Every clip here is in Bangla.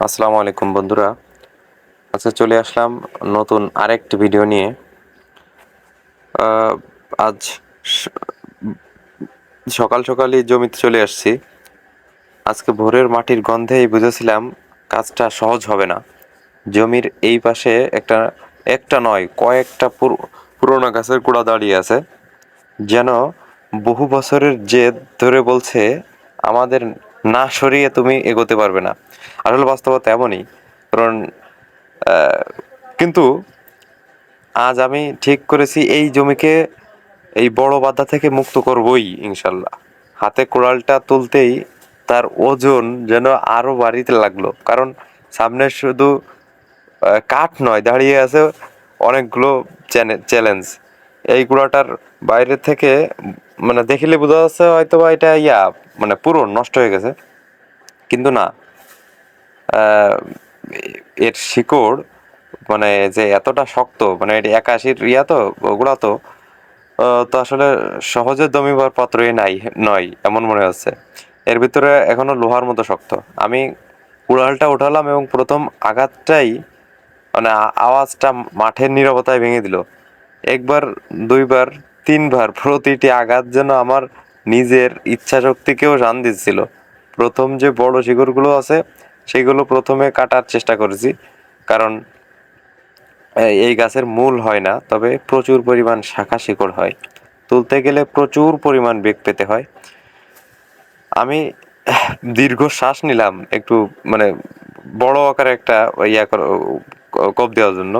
আসসালামু আলাইকুম বন্ধুরা। আচ্ছা চলে আসলাম নতুন আরেকটি ভিডিও নিয়ে। আজ সকাল সকালই জমিতে চলে আসছি। আজকে ভোরের মাটির গন্ধেই বুঝেছিলাম কাজটা সহজ হবে না। জমির এই পাশে একটা একটা নয়, কয়েকটা পুর- পুরোনো গাছের গোড়া দাঁড়িয়ে আছে। যেন বহু বছরের জেদ ধরে বলছে আমাদের না সরিয়ে তুমি এগোতে পারবে না। আসলে বাস্তবতা এমনই, কারণ কিন্তু আজ আমি ঠিক করেছি এই জমিকে এই বড় বাধা থেকে মুক্ত করবই ইনশাল্লাহ। হাতে কোড়ালটা তুলতেই তার ওজন যেন আরও বাড়িতে লাগল। কারণ সামনে শুধু কাঠ নয়, দাঁড়িয়ে আছে অনেকগুলো চ্যালেঞ্জ এই গুড়াটার বাইরে থেকে মানে দেখিলে বোঝা যাচ্ছে হয়তো বা এটা ইয়া মানে পুরো নষ্ট হয়ে গেছে। কিন্তু না এর শিকড় মানে যে এতটা শক্ত মানে এটা একাশির ইয়া তো, ওগুলা তো তো আসলে সহজে দমিবার পাত্রই নাই, নয়, এমন মনে হচ্ছে। এর ভিতরে এখনও লোহার মতো শক্ত। আমি কুড়ালটা উঠালাম এবং প্রথম আঘাতটাই মানে আওয়াজটা মাঠের নীরবতায় ভেঙে দিল। একবার, দুইবার তিনবার প্রতিটি আঘাত যেন আমার নিজের ইচ্ছা শক্তিকেও শান দিচ্ছিল। প্রথম যে বড় শিকড়গুলো আছে, সেগুলো প্রথমে কাটার চেষ্টা করেছি। কারণ এই গাছের মূল হয় না, তবে প্রচুর পরিমাণ শাখা শিকড় হয়। তুলতে গেলে প্রচুর পরিমাণ বেগ পেতে হয়। আমি দীর্ঘ শ্বাস নিলাম একটু মানে বড় আকারে একটা ইয়া কোপ দেওয়ার জন্য।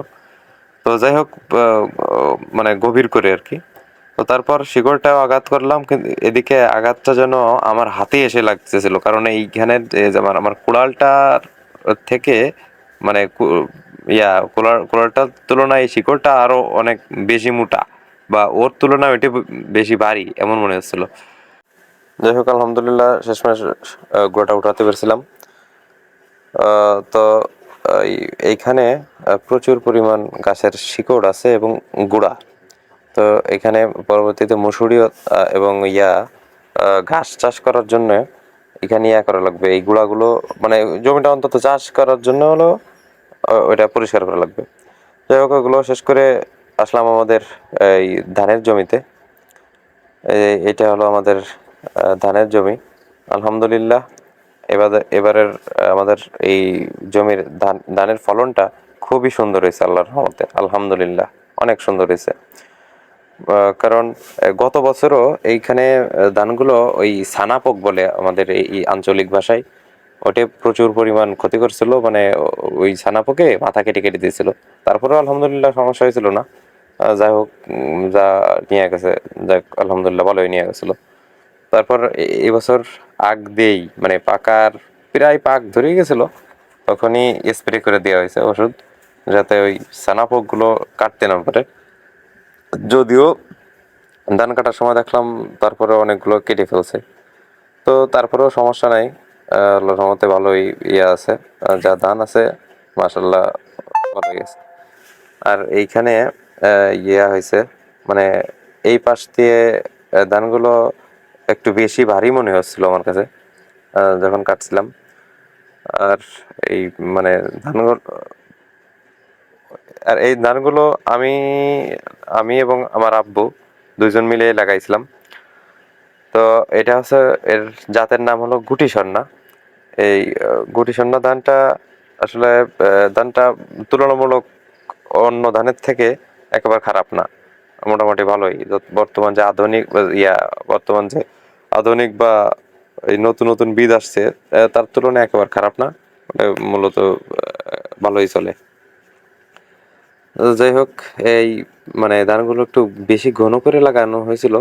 তো যাই হোক মানে গভীর করে আর কি। তো তারপর শিকড়টাও আঘাত করলাম, কিন্তু এদিকে আঘাতটা যেন আমার হাতে এসে লাগতেছিল। কারণ এইখানে যেমন আমার কুড়ালটার থেকে মানে ইয়া, কুড়াল, কুড়ালটার তুলনায় শিকড়টা আরও অনেক বেশি মোটা বা ওর তুলনায় ওইটা বেশি ভারী, এমন মনে হচ্ছিল। যাই হোক, আলহামদুলিল্লাহ শেষমেশ গোড়াটা উঠাতে পেরেছিলাম। তো এই- এইখানে প্রচুর পরিমাণ গাছের শিকড় আছে এবং গুড়া। তো এখানে পরবর্তীতে মুসুরিও আহ, এবং ইয়া ঘাস চাষ করার জন্য এখানে ইয়া করা লাগবে। এই গুঁড়াগুলো মানে জমিটা অন্তত চাষ করার জন্য হলো ওইটা পরিষ্কার করা লাগবে। যাই হোক ওগুলো শেষ করে আসলাম আমাদের এই ধানের জমিতে। এটা হলো আমাদের ধানের জমি। আলহামদুলিল্লাহ এবার এবারের আমাদের এই জমির ধান ধানের ফলনটা খুবই সুন্দর হয়েছে আল্লাহর রহমতে। আলহামদুলিল্লাহ অনেক সুন্দর হয়েছে। কারণ গত বছরও এইখানে ধানগুলো ওই সানাপোক বলে আমাদের এই আঞ্চলিক ভাষায়, ওটে প্রচুর পরিমাণ ক্ষতি করছিল মানে ওই সানাপোকে মাথা কেটে কেটে দিয়েছিল। তারপরেও আলহামদুলিল্লাহ সমস্যা হয়েছিল না। যাই হোক যা নিয়ে গেছে যাক আলহামদুলিল্লাহ ভালোই নিয়ে গেছিল। তারপর এবছর আগ দেই মানে পাকার প্রায় পাক ধরে গেছিল, তখনই স্প্রে করে দেওয়া হয়েছে ওষুধ, যাতে ওই সানাপোকগুলো কাটতে না পারে। যদিও ধান কাটার সময় দেখলাম তারপরে অনেকগুলো কেটে ফেলছে। তো তারপরেও সমস্যা নাই। রহমতে ভালোই ইয়ে আছে। যা ধান আছে মাসাল্লাহ ভালোই আছে। আর এইখানে ইয়া হয়েছে মানে এই পাশ দিয়ে ধানগুলো একটু বেশি ভারী মনে হচ্ছিল আমার কাছে যখন কাটছিলাম। আর এই মানে ধানগুলো আর এই ধানগুলো আমি আমি এবং আমার আব্বু দুইজন মিলে লাগাইছিলাম। তো এটা হচ্ছে এর জাতের নাম হলো গুটি সন্না এই গুটি সন্না ধানটা আসলে ধানটা তুলনামূলক অন্য ধানের থেকে একেবারে খারাপ না। মোটামুটি ভালোই। বর্তমান যে আধুনিক, ইয়া, বর্তমান যে আধুনিক বা এই নতুন নতুন বীজ আসছে তার তুলনায় একেবারে খারাপ না। মূলত ভালোই চলে। যাই হোক এই মানে ধানগুলো একটু বেশি ঘন করে লাগানো হয়েছিল।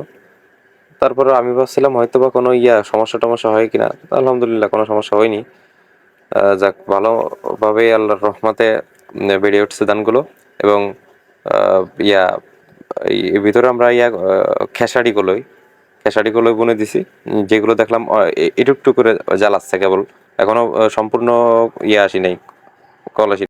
তারপরে আমি ভাবছিলাম হয়তো বা কোনো ইয়া সমস্যা টমস্যা হয় কিনা। আলহামদুলিল্লাহ কোনো সমস্যা হয়নি। যাক ভালোভাবেই আল্লাহর রহমাতে বেড়ে উঠছে ধানগুলো এবং ইয়া এর ভিতরে আমরা ইয়া আহ, খেসারি কলই খেসারি কলই বুনে দিছি। যেগুলো দেখলাম এটুকটু করে জ্বালাচ্ছে কেবল। এখনও সম্পূর্ণ ইয়ে আসি নাই কল আসি